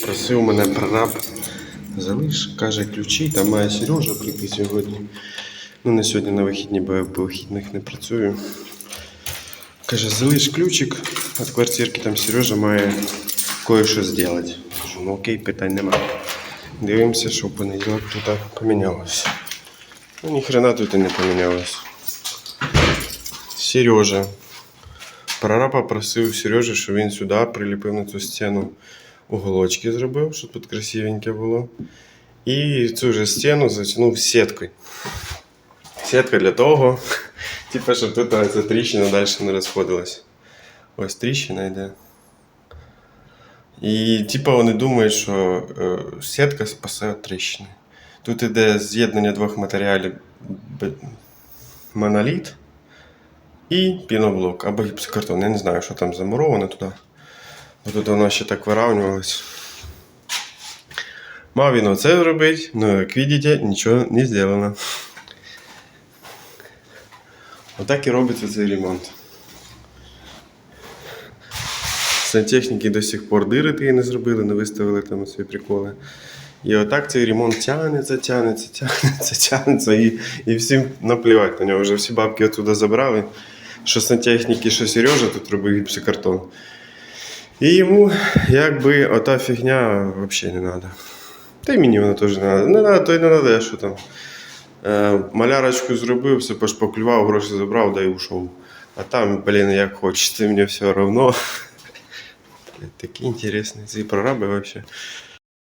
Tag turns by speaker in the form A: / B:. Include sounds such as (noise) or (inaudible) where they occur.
A: Попросив мене прораб. Залиш, каже, ключі, там має Сережа прийти сьогодні. Ну, не сьогодні на вихідні, бо я по вихідних не працюю. Каже, залиш ключик від квартирки, там Сережа має кое-що зробити. Кажу, ну окей, питань нема. Дивимося, що в понеділок тут помінялося. Ну, ніхрена тут і не помінялося. Сережа. Прораб попросив Сережі, щоб він сюди приліпив на цю стіну уголочки зробив, щоб тут красивеньке було. І цю же стіну затягнув сіткою. Сітка для того, (laughs) типу, щоб тут ця тріщина далі не розходилась. Ось тріщина йде. І типу вони думають, що е, сітка спасе тріщини. Тут іде з'єднання двох матеріалів моноліт і піноблок або гіпсокартон. Я не знаю, що там замуровано туди. Бо тут воно ще так виравнювалось. Мав він оце зробити, але як бачите, нічого не зроблено. Отак і робиться цей ремонт. Сантехніки до сих пор дири такі не зробили, не виставили там свої приколи. І отак цей ремонт тягнеться, тягнеться, тягнеться, тягнеться, і, і всім наплівати на нього. Вже всі бабки отсюди забрали. Що сантехніки, що Сережа тут робив гіпсокартон. І йому якби ота фігня взагалі не треба. Та й мені вона теж не треба. Не треба, то й не треба, що там. Е, малярочку зробив, все пошпаклював, гроші забрав, да й ушов. А там, блін, як хочеться, мені все одно. (laughs) Такі інтересні ці прораби взагалі.